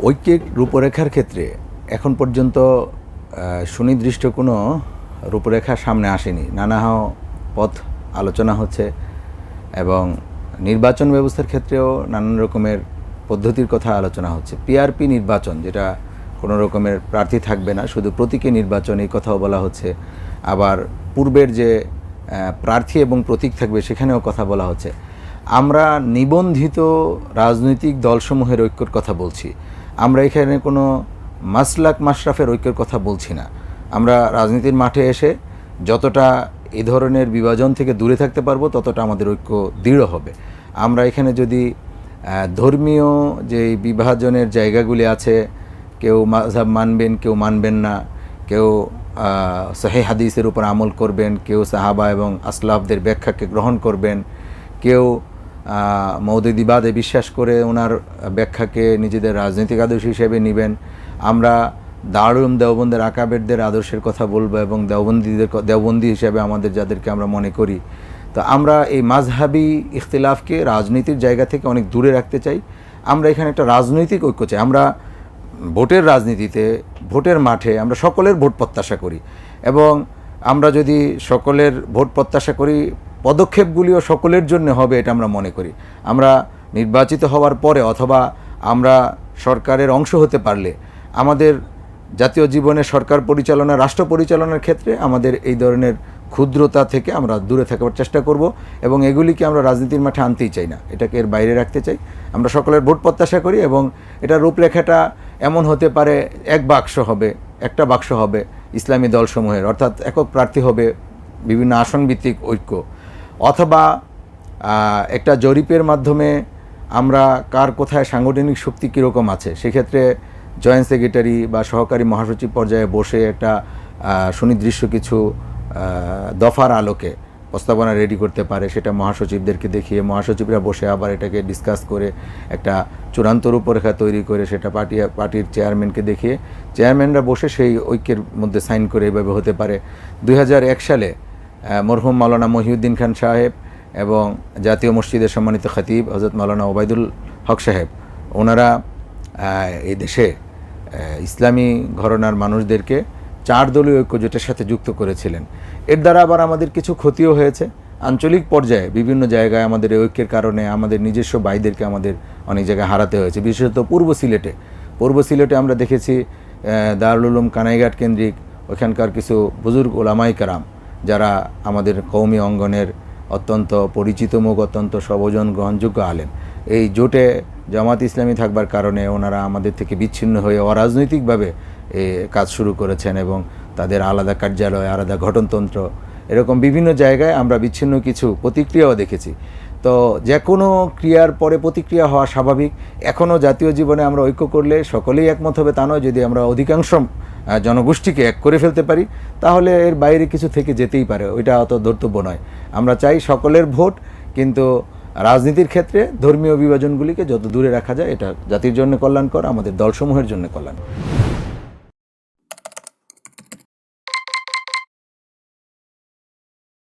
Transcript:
ঐক্যিক রূপরেখার ক্ষেত্রে এখন পর্যন্ত সুনির্দিষ্ট কোনো রূপরেখা সামনে আসেনি। নানা পথ আলোচনা হচ্ছে এবং নির্বাচন ব্যবস্থার ক্ষেত্রেও নানান রকমের পদ্ধতির কথা আলোচনা হচ্ছে। পিআরপি নির্বাচন, যেটা কোনো রকমের প্রার্থী থাকবে না, শুধু প্রতীকে নির্বাচন এই কথাও বলা হচ্ছে। আবার পূর্বের যে প্রার্থী এবং প্রতীক থাকবে, সেখানেও কথা বলা হচ্ছে। আমরা নিবন্ধিত রাজনৈতিক দলসমূহের ঐক্যর কথা বলছি। আমরা এখানে কোনো মাসলাক মাশরাফের ঐক্যের কথা বলছি না। আমরা রাজনীতির মাঠে এসে যতটা এ ধরনের বিভাজন থেকে দূরে থাকতে পারব, ততটা আমাদের ঐক্য দৃঢ় হবে। আমরা এখানে যদি ধর্মীয় যে বিভাজনের জায়গাগুলি আছে, কেউ মাঝহাব মানবেন, কেউ মানবেন না, কেউ সহে হাদিসের উপর আমল করবেন, কেউ সাহাবা এবং আসলাফদের ব্যাখ্যাকে গ্রহণ করবেন, কেউ মৌদুদিবাদে বিশ্বাস করে ওনার ব্যাখ্যাকে নিজেদের রাজনৈতিক আদর্শ হিসেবে নেবেন। আমরা দারুম দেওবন্দের আকাবেরদের আদর্শের কথা বলব এবং দেওবন্দিদের দেওবন্দি হিসেবে আমাদের যাদেরকে আমরা মনে করি। তো আমরা এই মাঝহাবি ইখতিলাফকে রাজনীতির জায়গা থেকে অনেক দূরে রাখতে চাই। আমরা এখানে একটা রাজনৈতিক ঐক্য চাই। আমরা ভোটের রাজনীতিতে, ভোটের মাঠে আমরা সকলের ভোট প্রত্যাশা করি। এবং আমরা যদি সকলের ভোট প্রত্যাশা করি পদক্ষেপগুলিও সকলের জন্য হবে এটা আমরা মনে করি। আমরা নির্বাচিত হওয়ার পরে অথবা আমরা সরকারের অংশ হতে পারলে আমাদের জাতীয় জীবনে সরকার পরিচালনা, রাষ্ট্র পরিচালনার ক্ষেত্রে আমাদের এই ধরনের ক্ষুদ্রতা থেকে আমরা দূরে থাকার চেষ্টা করব এবং এগুলিকে আমরা রাজনীতির মাঠে আনতেই চাই না। এটাকে এর বাইরে রাখতে চাই। আমরা সকলের ভোট প্রত্যাশা করি এবং এটা রূপরেখাটা এমন হতে পারে এক বাক্স হবে, একটা বাক্স হবে ইসলামী দলসমূহের। অর্থাৎ একক প্রার্থী হবে বিভিন্ন আসন ভিত্তিক ঐক্য। অথবা একটা জরিপের মাধ্যমে আমরা কার কোথায় সাংগঠনিক শক্তি কীরকম আছে, সেক্ষেত্রে জয়েন্ট সেক্রেটারি বা সহকারী মহাসচিব পর্যায়ে বসে একটা সুনির্দিষ্ট কিছু দফার আলোকে প্রস্তাবনা রেডি করতে পারে, সেটা মহাসচিবদেরকে দেখিয়ে মহাসচিবরা বসে আবার এটাকে ডিসকাস করে একটা চূড়ান্ত রূপরেখা তৈরি করে সেটা পার্টি, পার্টির চেয়ারম্যানকে দেখিয়ে চেয়ারম্যানরা বসে সেই ঐক্যের মধ্যে সাইন করে এভাবে হতে পারে। দুই হাজার এক সালে মরহুম মাওলানা মহিউদ্দিন খান সাহেব এবং জাতীয় মসজিদের সম্মানিত খতিব হজরত মাওলানা ওবায়দুল হক সাহেব। ওনারা এই দেশে ইসলামী ঘরনার মানুষদেরকে চার দলীয় ঐক্য জোটের সাথে যুক্ত করেছিলেন। এর দ্বারা আবার আমাদের কিছু ক্ষতিও হয়েছে। আঞ্চলিক পর্যায়ে বিভিন্ন জায়গায় আমাদের ঐক্যের কারণে আমাদের নিজস্ব ভাইদেরকে আমাদের অনেক জায়গায় হারাতে হয়েছে। বিশেষত পূর্ব সিলেটে। পূর্ব সিলেটে আমরা দেখেছি দারুল উলুম কানাইঘাট কেন্দ্রিক ওখানকার কিছু বুজুর্গ ওলামাই কারাম যারা আমাদের কৌমি অঙ্গনের অত্যন্ত পরিচিত মুখ, অত্যন্ত সবজন গ্রহণযোগ্য আলেন এই জোটে জামাত ইসলামী থাকবার কারণে ওনারা আমাদের থেকে বিচ্ছিন্ন হয়ে অরাজনৈতিকভাবে এ কাজ শুরু করেছেন এবং তাদের আলাদা কার্যালয়, আলাদা ঘটনতন্ত্র এরকম বিভিন্ন জায়গায় আমরা বিচ্ছিন্ন কিছু প্রতিক্রিয়াও দেখেছি। তো যে কোনো ক্রিয়ার পরে প্রতিক্রিয়া হওয়া স্বাভাবিক। এখনও জাতীয় জীবনে আমরা ঐক্য করলে সকলেই একমত হবে তা নয়, যদি আমরা অধিকাংশ জনগোষ্ঠীকে এক করে ফেলতে পারি, তাহলে এর বাইরে কিছু থেকে যেতেই পারে, ওইটা অত ধর্তব্য নয়। আমরা চাই সকলের ভোট, কিন্তু রাজনীতির ক্ষেত্রে ধর্মীয় বিভাজনগুলিকে যত দূরে রাখা যায়, এটা জাতির জন্য কল্যাণকর, আমাদের দলসমূহের জন্য কল্যাণ